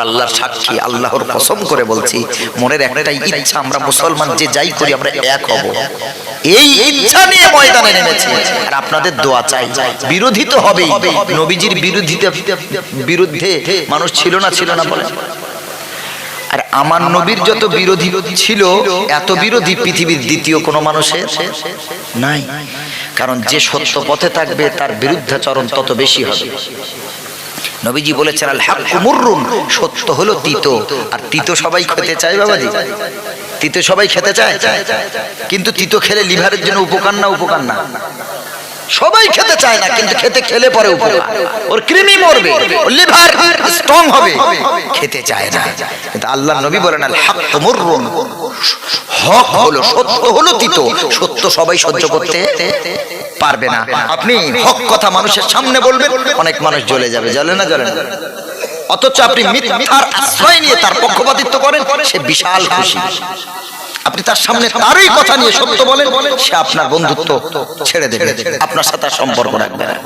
আল্লাহর সাক্ষী, আল্লাহর কসম করে বলছি, মনের একটাই ইচ্ছা, আমরা মুসলমান যে যাই করি, আমরা এক হব। এই ইচ্ছা নিয়ে ময়দানে নেমেছি। আর আপনাদের দোয়া চাই। বিরোধী তো হবেই। নবীজির বিরোধিতা বিরুদ্ধে মানুষ ছিল না ছিল না বলে। আর আমার নবীর যত বিরোধী ছিল, এত বিরোধী পৃথিবীর দ্বিতীয় কোনো মানুষের নাই। কারণ যে সত্য পথে থাকবে, তার বিরুদ্ধাচরণ তত বেশি হবে। নবীজি বলেছেন, আল হাক্কু মুররুন সত্য হলো তিতো। আর তিতো সবাই খেতে চায় বাবাজি? তিতো সবাই খেতে চায়? কিন্তু তিতো খেলে লিভারের জন্য উপকার না উপকার না? সবাই খেতে চায় না, কিন্তু খেতে খেলে পরে উপকার। ওর কৃমি মরবে, ওর লিভার স্ট্রং হবে। খেতে চায় না। কিন্তু আল্লাহ নবী বলেন, আল হাক্কু মুররুন হক হলো, সত্য হলো তিতো। সত্য সবাই সহ্য করতে পারবে না। আপনি হক কথা মানুষের সামনে বলবেন অনেক মানুষ জ্বলে যাবে। জ্বলে না জ্বলে না। অথচ আপনি মিথ্যার আশ্রয় নিয়ে তার পক্ষপাতিত্ব করেন সে বিশাল খুশি। আপনি তার সামনে তারই কথা নিয়ে সত্য বলেন সে আপনার বন্ধুত্ব ছেড়ে দেবে। আপনার সাথে সম্পর্ক রাখবে না।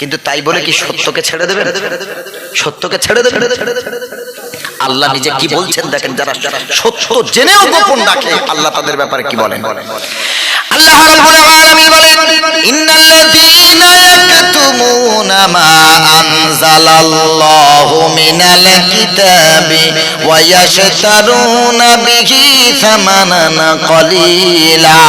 কিন্তু তাই বলে কি সত্যকে ছেড়ে দেবে সত্যকে ছেড়ে দেবে আল্লাহ নিজে কি বলছেন? দেখেন যারা সত্য জেনেও গোপন রাখে আল্লাহ তাদের ব্যাপারে কি বলেন? আল্লাহ রাব্বুল আলামিন বলেন, ইন্নাল্লাযীনা ইয়াকতুমুনা মা আনজালাল্লাহু মিনাল কিতাবি ওয়া ইয়াশতারুনা বিহি সামানান কলিলা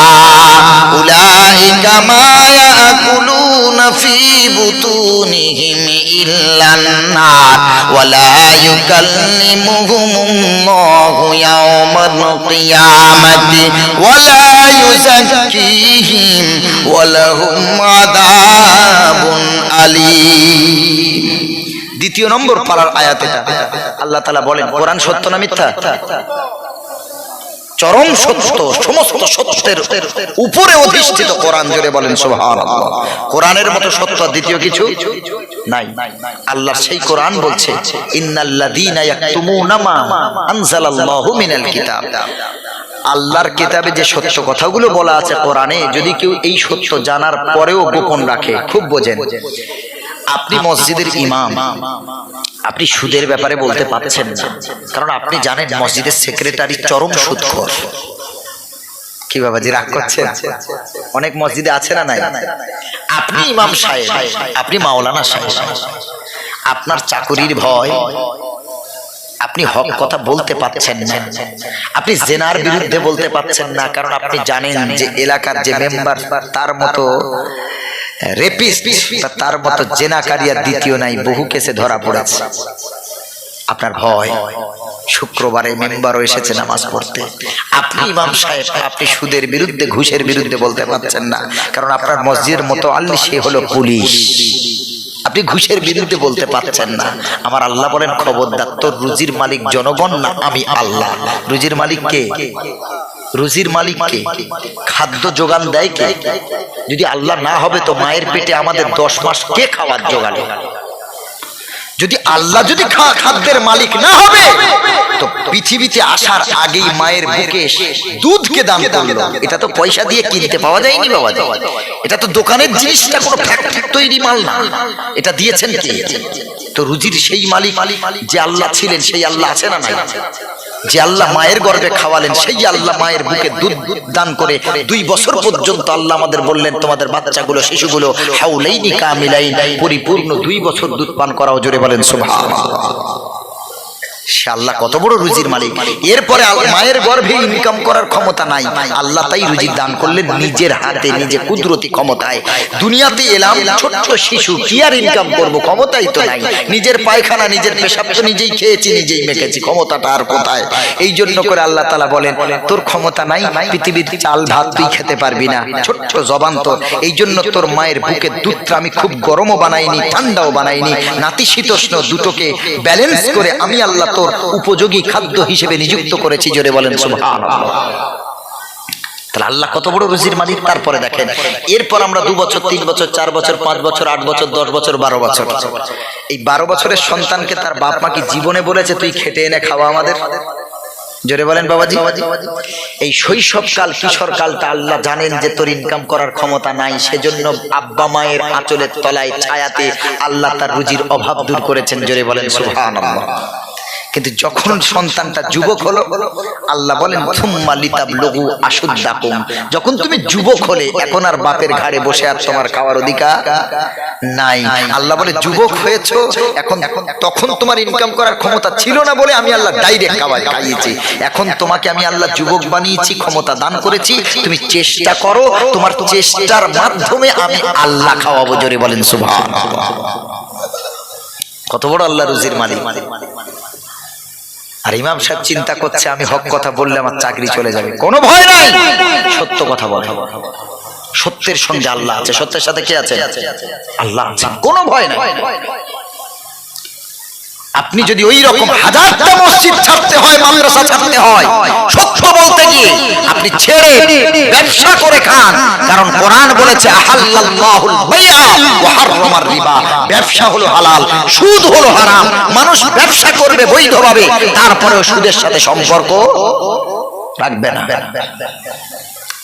উলাইকা মা ইয়াকুলুনা ফি বুতুনিহিম ইল্লান নার ওয়া লা ইউকাল্লিমুহুমুল্লাহু ইয়াওমাল কিয়ামাতি। ওয়া লা দ্বিতীয় নম্বর পারার আয়াত এটা। আল্লাহ তাআলা বলেন, কোরআন সত্য না মিথ্যা? চরম সত্য, সমস্ত সত্যের উপরে অধিষ্ঠিত কোরআন জুড়ে বলেন কোরআনের মতো সত্য দ্বিতীয় কিছু নাই। আল্লাহ সেই কোরআন বলছে, ইন্নাল্লাযীনা ইয়াকতুমুনা মা আনজালাল্লাহু মিনাল কিতাব। আল্লাহর কিতাবে যে সত্য কথাগুলো বলা আছে কোরআনে, যদি কেউ এই সত্য জানার পরেও গোপন রাখে, খুব বোঝেন। আপনি মসজিদের ইমাম, আপনি সুদের ব্যাপারে বলতে পারছেন কারণ আপনি জানেন, মসজিদের সেক্রেটারি চরম সুদখোর কি বাবাজি, রাগ করছেন? অনেক মসজিদে আছে না নাই? আপনি ইমাম সাহেব, আপনি মাওলানা সাহেব। আপনার চাকুরির ভয় আপনি হক কথা বলতে পাচ্ছেন না। আপনি জেনার বিরুদ্ধে বলতে পাচ্ছেন না কারণ আপনি জানেন যে এলাকার যে মেম্বার তার মতো রেপিস্ট তার মতো জেনাকারিয়া দ্বিতীয় নাই বহু কেসে ধরা পড়েছে। আপনার ভয় শুক্রবারে মেম্বারও এসেছে নামাজ পড়তে। আপনি ইমাম সাহেব আপনি সুদের বিরুদ্ধে ঘুষের বিরুদ্ধে বলতে পারছেন না কারণ আপনার মসজিদের মতো আল্লি সে হলো পুলিশ। আপনি ঘুষের বিরুদ্ধে বলতে পারছেন না। আমার আল্লাহ বলেন, খবরদার, তোর রুজির মালিক জনগণ না, আমি আল্লাহ। রুজির মালিক কে? রুজির মালিক কে? খাদ্য যোগান দেয় কে? যদি আল্লাহ না হবে, তো মায়ের পেটে আমাদের দশ মাস কে খাওয়ার যোগালে যদি আল্লাহ যদি খাদ্যের মালিক না হবে, তো পৃথিবীতে আসার আগেই মায়ের বুকে দুধকে দাম দাম এটা তো পয়সা দিয়ে কিনতে পাওয়া যায়নি বাবা এটা তো দোকানের জিনিসটা কোনো ফ্যাক্টরি তৈরি মাল না। এটা দিয়েছেন কে? তো রুজির সেই মালিক, যে আল্লাহ ছিলেন, সেই আল্লাহ আছে না নাই? যে আল্লাহ মায়ের গর্বে খাওয়ালেন, সেই আল্লাহ মায়ের বুকে দুধ দান করে দুই বছর পর্যন্ত আল্লাহ আমাদের বললেন, তোমাদের বাচ্চাগুলো, শিশুগুলো হাউলাইনি কামিলাইন, পরিপূর্ণ দুই বছর দুধ পান করাও জোরে বলেন, সুবহানাল্লাহ। সে আল্লাহ কত বড় রুজির মালিক। এরপরে মায়ের গর্ভে ইনকাম করার ক্ষমতা নাই। আল্লাহ তাই রুজি দান করলেন নিজের হাতে নিজে কুদরতি ক্ষমতায়। দুনিয়াতে এলাম ছোট্ট শিশু কি আর ইনকাম করব? ক্ষমতাই তো নাই। নিজের পায়খানা নিজের পেশাব তো নিজেই খেয়েছি নিজেই মেখেছি। ক্ষমতাটা আর কোথায়? এই জন্য করে আল্লাহ তালা বলেন তোর ক্ষমতা নাই পৃথিবীর চাল ভাত তুই খেতে পারবি না। ছোট্ট জবান তো এই জন্য তোর মায়ের বুকের দুধটা আমি খুব গরমও বানাইনি ঠান্ডাও বানাইনি নাতিশীতোষ্ণ দুটোকে ব্যালেন্স করে আমি আল্লাহ তোর উপযোগী খাদ্য হিসেবে নিযুক্ত করেছি, জোরে বলেন সুবহানাল্লাহ। আল্লাহ কত বড় রুজির মালিক, তারপরে দেখেন। এরপর আমরা দু বছর, তিন বছর, চার বছর, পাঁচ বছর, আট বছর, দশ বছর, বারো বছর। এই বারো বছরের সন্তানকে তার বাপ মা কি জীবনে বলেছে, তুই খেটে এনে খাওয়া আমাদের জোরে বলেন বাবাজি। এই শৈশবকাল, কিশোরকালটা আল্লাহ জানেন যে তোর ইনকাম করার ক্ষমতা নাই, সেজন্য আব্বা মায়ের আঁচলের তলায়, ছায়াতে আল্লাহ তার রুজির অভাব দূর করেছেন, জোরে বলেন সুবহানাল্লাহ। কিন্তু যখন সন্তানটা যুবক হলো, আল্লাহ বলেন যখন তুমি যুবক হলে, এখন আর বাপের ঘাড়ে বসে আর তোমার খাওয়ার অধিকার নাই। আল্লাহ বলে, যুবক হয়েছো, এখন এখন তখন তোমার ইনকাম করার ক্ষমতা ছিল না বলে আমি আল্লাহ ডাইরেক্ট খাওয়াই খাইয়েছি। এখন তোমাকে আমি আল্লাহ যুবক বানিয়েছি, ক্ষমতা দান করেছি। তুমি চেষ্টা করো, তোমার চেষ্টার মাধ্যমে আমি আল্লাহ খাওয়াবো। জোরে বলেন সুবহান কত বড় আল্লাহ রুজির মালিক। আর ইমাম সাহেব চিন্তা করছে আমি হক কথা বললে আমার চাকরি চলে যাবে। কোনো ভয় নাই? সত্য কথা বলে। সত্যের সঙ্গে আল্লাহ আছে? সত্যের সাথে কে আছে? আল্লাহ আছে। কোনো ভয় নাই। আপনি যদি ওই রকম হাজারটা মসজিদ ছাড়তে হয়, মাদ্রাসা ছাড়তে হয় সত্য বলতে গিয়ে আপনি ছেড়ে ব্যবসা করে খান। কারণ কোরআন বলেছে, আহাল্লাল্লাহুল বাইআ ওয়া হাররামার রিবা। ব্যবসা হলো হালাল, সুদ হলো হারাম। মানুষ ব্যবসা করবে বৈধভাবে, তারপরেও সুদের সাথে সম্পর্ক রাখবে না।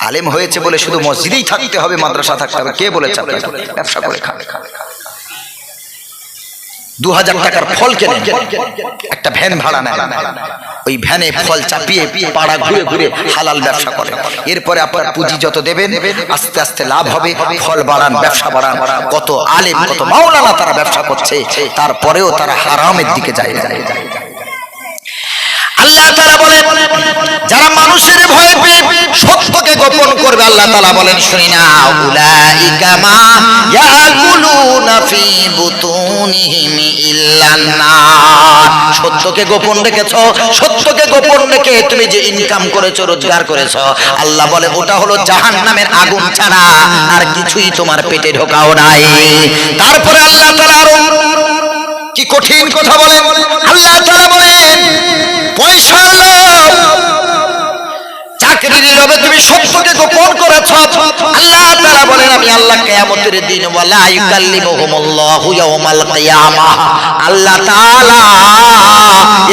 আলেম হয়েছে বলে শুধু মসজিদেই থাকতে হবে, মাদ্রাসা থাকতে হবে। কে বলেছে? ব্যবসা করে খাবে দু হাজার টাকার ফল কেনে একটা ভ্যান ভাড়া নেয়। ওই ভ্যানে ফল চাপিয়ে পাড়া ঘুরে ঘুরে হালাল ব্যবসা করে। এরপরে আপনার পুঁজি যত দেবেন আস্তে আস্তে লাভ হবে ফল বাড়ান ব্যবসা বাড়ান। কত আলেম কত মাওলানা তারা ব্যবসা করছে তারপরেও তারা হারামের দিকে যায় আল্লাহ বলেন যারা মানুষের ভয় পেয়ে সত্যকে গোপন করবে আল্লাহ তাআলা বলেন শুনি না উলাইকা মা ইয়াকুলুনা ফি বুতুনিহিম নার সত্যকে গোপন রেখেছো, সত্যকে গোপন রেখে তুমি যে ইনকাম করেছ, রোজগার আল্লাহ বলে, ওটা হলো আগুন ছাড়া আর কিছুই তোমার পেটে ঢোকাও নাই। তারপরে আল্লাহ কি কঠিন কথা বলেন? আল্লাহ বলেন পয়সার লোভ চাকরির লোভে তুমি সত্যকে গোপন করেছ। আল্লাহ আমি আল্লাহ কেয়ামতের দিন আল্লাহ তাআলা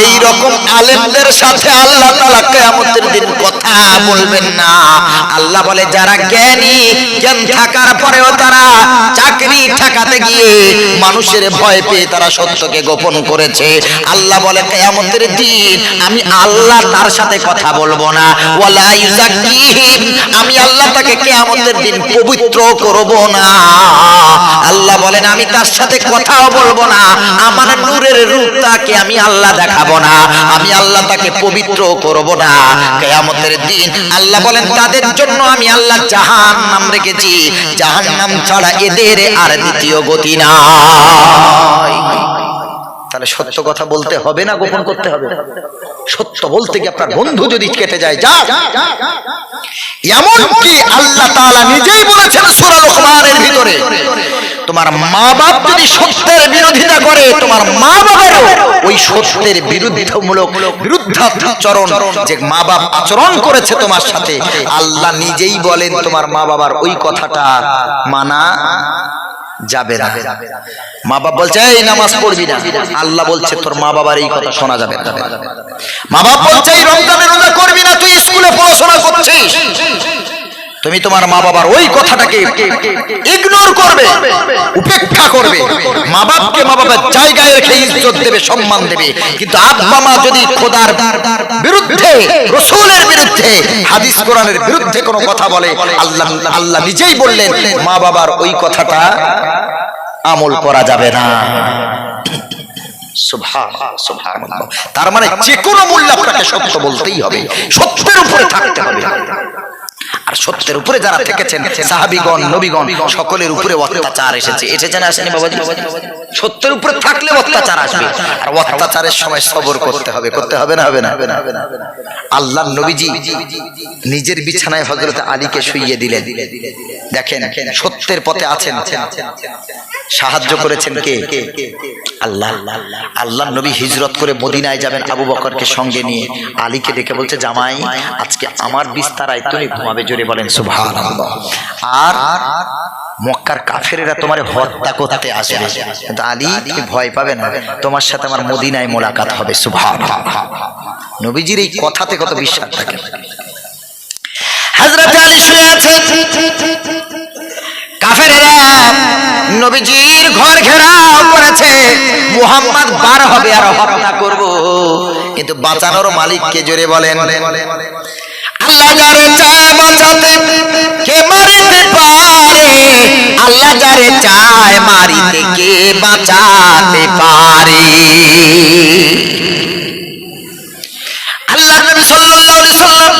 এই রকম আলেমদের সাথে আল্লাহ তাআলা কিয়ামতের দিন কথা বলবেন না। আল্লাহ বলে, যারা জ্ঞানী, জ্ঞান থাকার পরেও তারা চাকরি ঠেকাতে গিয়ে মানুষের ভয় পেয়ে তারা সত্যকে গোপন করেছে। আল্লাহ বলে, কিয়ামতের দিন আমি আল্লাহ তার সাথে কথা বলব না। আমি আল্লাহ তাকে কিয়ামতের দিন পবিত্র করব না। আল্লাহ বলেন, আমি তার সাথে কথাও বলব না। আমার নূরের রূপটাকে আমি আল্লাহ দেখাবো না। আমি আল্লাহ তাকে পবিত্র করব না। কিয়ামতের দিন। আল্লাহ বলেন, তাদের জন্য আমি আল্লাহ জাহান নাম রেখেছি। জাহান নাম ছাড়া এদের আর দ্বিতীয় গতি নাই। তাহলে সত্য কথা বলতে হবে না, গোপন করতে হবে? সত্য বলতে কি আপনার বন্ধু যদি কেটে যায় যা এমন কি আল্লাহ তাআলা নিজেই বলেছেন, সূরা লোকমানের ভিতরে তোমার মা বাপ যদি সত্যের বিরোধিতা করে, তোমার মা বাবারও ওই সত্যের বিরুদ্ধমূলক বিরুদ্ধাচরণ যে মা বাপ আচরণ করেছে তোমার সাথে, আল্লাহ নিজেই বলেন তোমার মা বাবার ওই কথাটা মানা যাবে না। মা বাবা বলছে, এই নামাজ পড়বি না। আল্লাহ বলছে, তোর মা বাবার এই কথা শোনা যাবে না। মা বাবা বলছে, এই রমজানের রোজা করবি না, তুই স্কুলে পড়াশোনা করছিস। তুমি তোমার মা বাবার ওই কথাটাকে ইগনোর করবে, উপেক্ষা করবে। মা বাপকে মা বাবার জায়গায় রেখে ইজ্জত দেবে, সম্মান দেবে। কিন্তু আব্বা মা যদি খোদার বিরুদ্ধে, রসুলের বিরুদ্ধে, হাদিস কোরআনের বিরুদ্ধে কোনো কথা বলে, আল্লাহ আল্লাহ নিজেই বললেন মা বাবার ওই কথাটা আমল করা যাবে না। তার মানে যে কোনো মূল্য আপনাকে সত্য বলতেই হবে, সত্যের উপরে থাকতে হবে। আর সত্যের উপরে যারা থেকেছেন, সাহাবিগণ, নবীগণ, সকলের উপরে অত্যাচার এসেছে। এসেছে না আসেনি বাবাজি? সত্যের উপরে থাকলে অত্যাচার আসবে। আর অত্যাচারের সময় সবর করতে হবে। করতে হবে না? হবে না? আল্লাহ নবীজি নিজের বিছানায় হজরত আলীকে শুইয়ে দিলেন। দেখেন, সত্যের পথে আছেন। সাহায্য করেছেন কে? আল্লাহ। আল্লাহ নবী হিজরত করে মদিনায় যাবেন আবু বকরকে সঙ্গে নিয়ে। আলীকে ডেকে বলছে, জামাই, আজকে আমার বিস্তারায় তুমি ঘুমাবে। জোরে বলেন সুভান আর মক্কার কাফেরেরা তোমার হত্যা করতে আসবে। কিন্তু আলী ভয় পাবে না। তোমার সাথে আমার মদিনায় মোলাকাত হবে সুভান নবীজির এই কথাতে কত বিশ্বাস থাকে। নবীজির ঘর করেছে বার হবে আর জোরে আল্লাহ কে মারিতে পারে? আল্লাহ যারে চায় মারিতে কে বাঁচাতে পারে আল্লাহ নবী সাল্লাল্লাহু আলাইহি সাল্লাম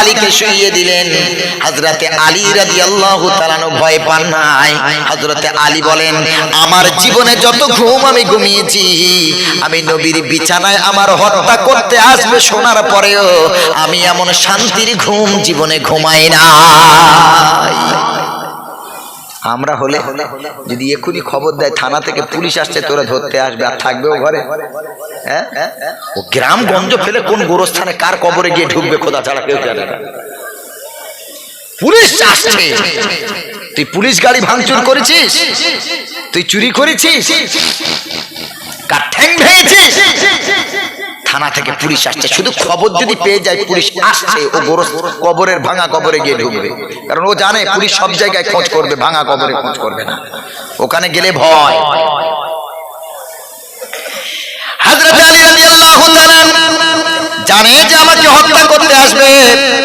আলীকে শুইয়ে দিলেন। আলী রাজি আল্লাহ তালানো ভয় পান নাই। আলী বলেন, আমার জীবনে যত ঘুম আমি ঘুমিয়েছি, আমি নবীর বিছানায় আমার হত্যা করতে আসবে শোনার পরেও আমি এমন শান্তির ঘুম জীবনে ঘুমাই না আমরা হলে যদি এক্ষুনি খবর দেয়, থানা থেকে পুলিশ আসছে, তোরা ধরতে আসবে, আর থাকবে ও ঘরে। হ্যাঁ? ও গ্রাম গঞ্জ ফেলে কোন গোরস্থানে, কার কবরে গিয়ে ঢুকবে, খোদা ছাড়া কেউ জানে না। পুলিশ আসছে। তুই পুলিশ গাড়ি ভাঙচুর করেছিস? তুই চুরি করেছিস? কার ঠ্যাং ভেঙেছিস? থানা থেকে পুলিশ আসছে। শুধু খবর যদি পেয়ে যায় পুলিশ আসছে ও গোরস কবরের ভাঙা কবরে গিয়ে ঢুকবে। কারণ ও জানে পুলিশ সব জায়গায় খোঁজ করবে ভাঙা কবরে খোঁজ করবে না। ওখানে গেলে ভয়। হযরত আলী রাদিয়াল্লাহু তাআলা জানে যে আমাকে হত্যা করতে আসবে।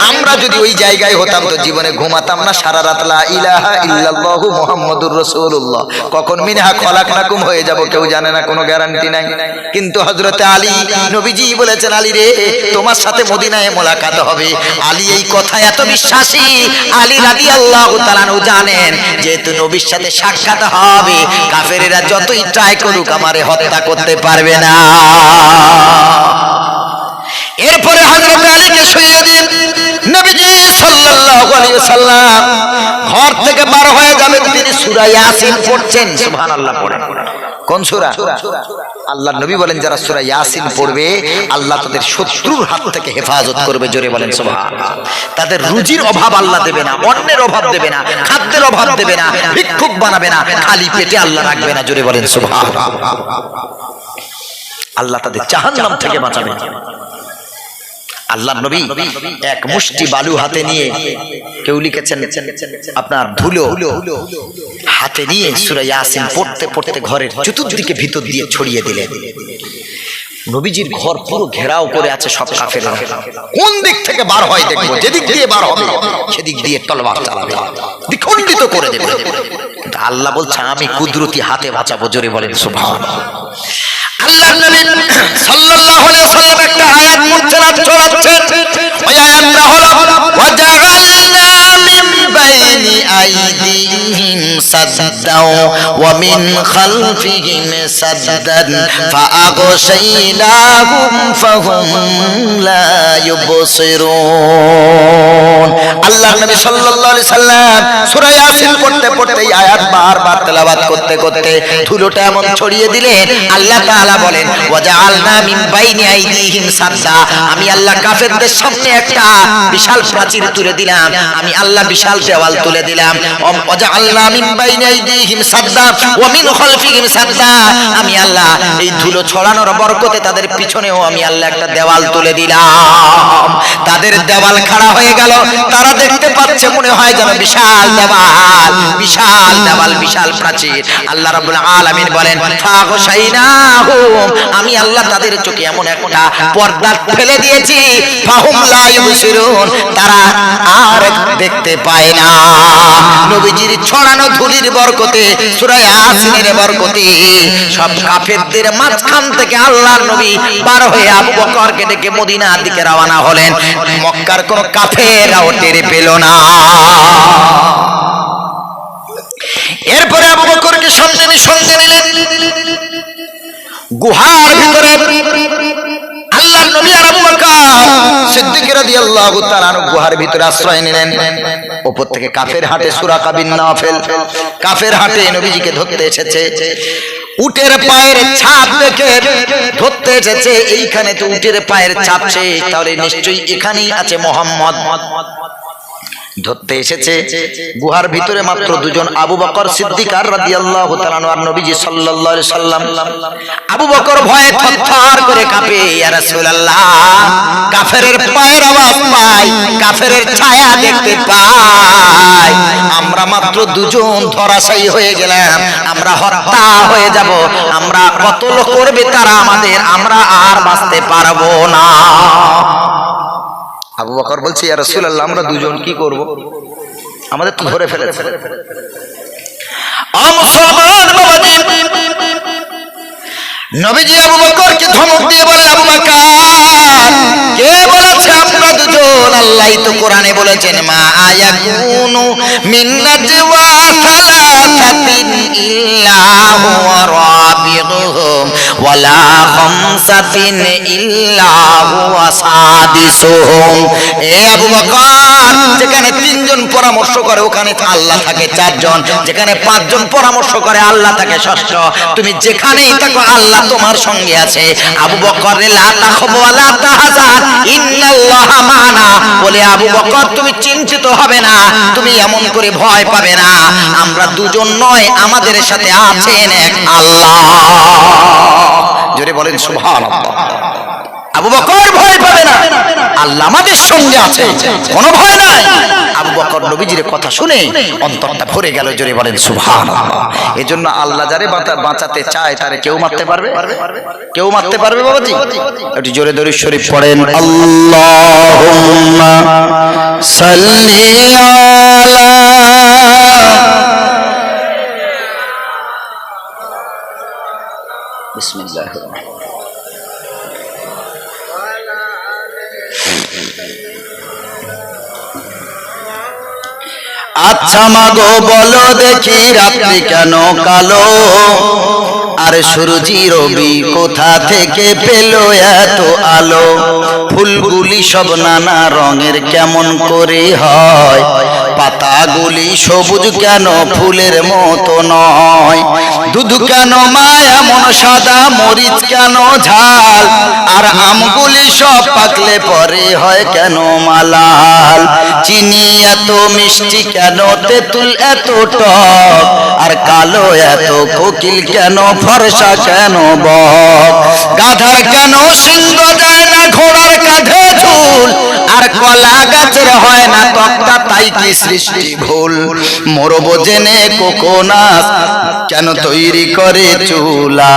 আমরা যদি ওই জায়গায় হতাম তো জীবনে ঘুমাতাম না। সারা রাত লা ইলাহা ইল্লাল্লাহু মুহাম্মাদুর রাসূলুল্লাহ। কখন মিনহা খলাকনাকুম হয়ে যাব কেউ জানে না, কোনো গ্যারান্টি নাই। কিন্তু হযরতে আলী নবীজি বলেছেন, আলী রে, তোমার সাথে মদিনায় মোলাকাত হবে। আলী এই কথা এত বিশ্বাসী। আলী রাদিয়াল্লাহু তাআলা জানেন, যেহেতু নবীর সাথে সাক্ষাৎ হবে, কাফেরেরা যতই ট্রাই করুক, আমারে হত্যা করতে পারবে না। এরপরে হযরত আলীকে শুইয়ে দিন নবীজি সাল্লাল্লাহু আলাইহি ওয়াসাল্লাম ঘর থেকে বার হয়ে যাবেন, তিনি সূরা ইয়াসিন পড়ছেন। সুবহানাল্লাহ, পড়েন। কোন সূরা? আল্লাহ নবী বলেন, যারা সূরা ইয়াসিন পড়বে, আল্লাহ তাদের শত্রুর হাত থেকে হেফাজত করবে, জোরে বলেন, সুবহানাল্লাহ। তাদের রুজির অভাব আল্লাহ দেবে না অন্যের অভাব দেবে না, খাদ্যের অভাব দেবে না, ভিক্ষুক বানাবে না, খালি পেটে আল্লাহ রাখবে না, জোরে বলেন, সুবহানাল্লাহ। আল্লাহ তাদের জাহান্নাম থেকে বাঁচাবে। আল্লাহ নবী এক মুষ্টি বালু হাতে নিয়ে কেউ লিখেছেন, আপনার ধুলো হাতে নিয়ে সূরা ইয়াসিন পড়তে পড়তে ঘরের চতুর্দিকে ভিতর দিয়ে ছড়িয়ে দিলেন। নবীজির ঘর পুরো ঘেরাও করে আছে সব কাফের কোন দিক থেকে বার হয় দেখব? যেদিক দিয়ে বার হবে, সেদিক দিয়ে তলবার চালাবে। দ্বিখণ্ডিত করে দেবে। আল্লাহ বলছে, আমি কুদরতি হাতে বাঁচাবো, জোরে বলেন সুবহান আল্লাহ ওয়া মিন খালফিহিম সাদ্দান ফাআগশাইনাহুম ফাহুম লা ইউবসিরুন আল্লাহ নবী সাল্লাল্লাহু আলাইহি সাল্লাম সূরা ইয়াসিন পড়তে পড়তে আয়াত বারবার তেলাওয়াত করতে করতে ধুলোটা এমন ছড়িয়ে দিলেন। আল্লাহ তাআলা বলেন, ওয়াজআলনা মিন বাইনি আইদিহিম সাদ্দা। আমি আল্লাহ কাফেরদের সামনে একটা বিশাল প্রাচীর তুলে দিলাম। আমি আল্লাহ বিশাল দেওয়াল তুলে দিলাম। ওয়াজআলনা মিন বাইনি আইদিহিম সাদ্দা ওয়া মিন খালফিহিম সাদ্দা। আমি আল্লাহ এই ধুলো ছড়ানোর বরকতে তাদের পিছনেও আমি আল্লাহ একটা দেওয়াল তুলে দিলাম। তাদের দেওয়াল খাড়া হয়ে গেল। তারা দেখতে পাচ্ছে মনে হয় যেন বিশাল দেওয়াল বিশাল দেওয়াল, বিশাল প্রাচীর। আল্লাহ রাব্বুল আলামিন বলেন ফাগশাইনাহুম আমি আল্লাহ তাদের চোখে এমন একটা পর্দা ফেলে দিয়েছি। ফাহুম লা ইউবসিরুন তারা আর দেখতে পায় না। নবীজির ছড়ানো ধুলির বরকতে, সূরা ইয়াসিনের বরকতে, সব কাফেরদের মাঝখান থেকে আল্লাহর নবী বার হয়ে আবু বকরকে ডেকে মদিনার দিকে রওনা হলেন। মক্কার কোন কাফেররাও টের পেল না। এরপরে আবু বকরকে সঙ্গে সঙ্গে নিলেন। গুহার ভিতরে উটের পায়ের ছাপ ধরতে এইখানে তো উটের পায়ের ছাপ তাহলে নিশ্চয়ই এখানেই আছে মোহাম্মদ। ধরতে এসেছে। গুহার ভিতরে মাত্র দুজন আবু বকর সিদ্দিকার রাদিয়াল্লাহু তাআলা আর নবীজি সাল্লাল্লাহু আলাইহি সাল্লাম আবু বকর ভয়ে থরথর করে কাঁপে ইয়া রাসূলুল্লাহ কাফেরের পায়ের আওয়াজ পাই কাফেরের ছায়া দেখতে পাই। আমরা মাত্র দুজন ধরাশায়ী হয়ে গেলাম আমরা হত্যা হয়ে যাব আমরা কতল করবে তারা আমাদের আমরা আর বাঁচতে পারব না। আবু বকর বলছে, ইয়া রাসূলুল্লাহ, আমরা দুজন কি করব? আমাদের তো ধরে ফেলেছে। নবীজি আবু বকরকে ধমক দিয়ে বলে, আবু বকর, কে বলেছে আমরা দুজন? আল্লাহই তো কোরআনে বলেছেন, মা আয়াকুনু মিন নাজওয়া সালাসাতিন ইল্লা যেখানে তিনজন পরামর্শ করে, ওখানে আল্লাহ থাকে চারজন। যেখানে পাঁচজন পরামর্শ করে, আল্লাহ থাকে ষষ্ঠ। তুমি যেখানেই থাকো, আল্লাহ তোমার সঙ্গে আছে। আবু বকর বলে, আবু বকর, তুমি চিন্তিত হবে না, তুমি এমন করে ভয় পাবে না। আমরা দুজন নয়, আমাদের সাথে আছেন এক আল্লাহ। জোরে বলেন, সুবহানাল্লাহ। আবু বকর ভয় পাবে না। আল্লাহ আমাদের সঙ্গে আছে। কোনো ভয় নাই। আবু বকর নবীজির কথা শুনে অন্তরটা ভরে গেল, জোরে বলেন, সুবহানাল্লাহ। এজন্য আল্লাহ যারে বাঁচা- বাঁচাতে চায়, তারে কেউ মারতে পারবে? কেউ মারতে পারবে, বাবাজি? একটু জোরে দরুদ শরীফ পড়েন, আল্লাহুম্মা সাল্লি আলা বিসমিল্লাহির রহমানির আচ্ছা মাগো, বলো দেখি রাত্রি কেন কালো? আর সূর্যি রবি কোথা থেকে পেল এত আলো? ফুলগুলি সব নানা রঙের, কেমন করে হয়? পাতাগুলি সবুজ কেন? ফুলের মতো নয়। দুধ কেন মা, এমন সাদা মরিচ কেন? ঝাল আমগুলি সব পাকলে পরে হয় কেন মালাল চিনি এত মিষ্টি কেন? তেঁতুল এত টক। আর কালো এত কোকিল কেন? ফর্সা কেন বক? গাধার কেন? সিংহ যায় না ঘোড়ার কাঁধে ঝুল আর কলা গাছের হয় না তক্তা, তাই কি সৃষ্টি ভুল? মরব জেনে কেন তৈরি করে চুলা?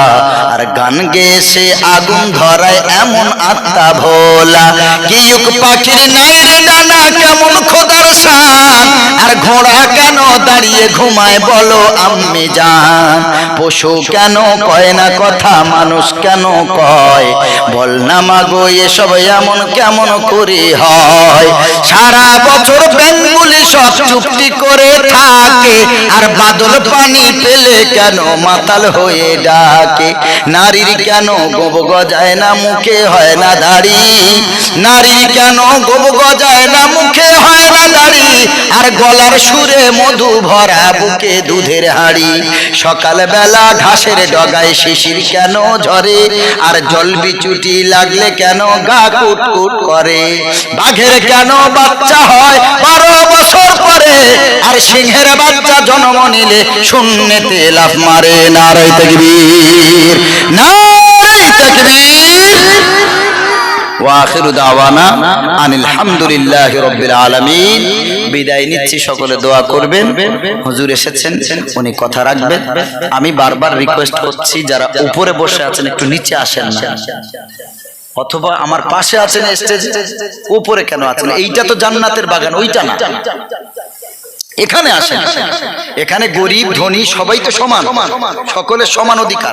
আর গান গেয়ে সে আগুন ধরায় এমন আত্মা ভোলা। কি পাখির নাই রে ডানা, কেমন খোদার শান? আর ঘোড়া দাঁড়িয়ে ঘুমায় বলো, আম্মি জান, পশু কেন কয় না কথা, মানুষ কেন কয়? বল না মাগো, এসব এমন কেমন করে হয়? সারা বছর বেঙ্গুলি সব চুপটি করে থাকে, আর বাদল পানি পেলে কেন মাতাল হয়ে ডাকে? নারীর কেন গোব গজায় না, মুখে হয় না দাড়ি? নারীর কেন গোব গজায় না, মুখে হয় না দাড়ি? আর গলার সুরে মধু ভরা বুকে দুধের হাড়ি। সকাল বেলা ঘাসের ডগায় শিশির কেন ঝরে? আর জল বিচুটি লাগলে কেন গা কুট কুট করে? বাঘের কেন বাচ্চা হয় বারো বছর পরে? আর সিংহের বাচ্চা জন্ম নিলে শূন্যতে লাফ মারে নারাই তকবীর। নারাই তকবীর। ওয়াখিরু দাওয়ানা আনিল হামদুলিল্লাহি রাব্বিল আলামিন। বিদায় নিচ্ছি, সকলে দোয়া করবেন। হুজুর এসেছেন, উনি কথা রাখবেন। আমি বারবার রিকোয়েস্ট করছি, যারা উপরে বসে আছেন, একটু নিচে আসেন না। অথবা আমার পাশে আছেন স্টেজ উপরে কেন আছেন? এইটা তো জান্নাতের বাগান, ওইটা না। এখানে আসেন। এখানে গরিব, ধনী, সবাই তো সমান। সকলের সমান অধিকার।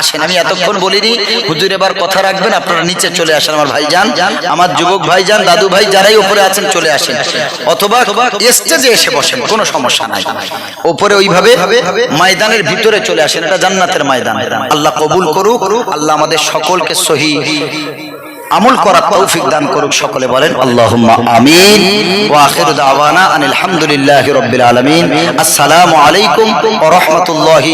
আসেন, আমি এতক্ষণ বলিনি, হুজুর এবার কথা রাখবেন, আপনারা নিচে চলে আসেন আমার ভাইজান। আমার যুবক ভাইজান, দাদু ভাই যারাই উপরে আছেন, চলে আসেন। অথবা স্টেজে এসে বসেন, কোনো সমস্যা নাই। উপরে ওইভাবে ময়দানের ভিতরে চলে আসেন, এটা জান্নাতের ময়দান। আল্লাহ কবুল করুক, আল্লাহ আমাদের সকলকে সহি আমল করার তৌফিক দান করুক সকলে বলেন, আল্লাহুম্মা আমিন। ওয়া আখিরু দাওয়ানা আনিল হামদুলিল্লাহি রাব্বিল আলামিন। আসসালামু আলাইকুম ওয়া রাহমাতুল্লাহি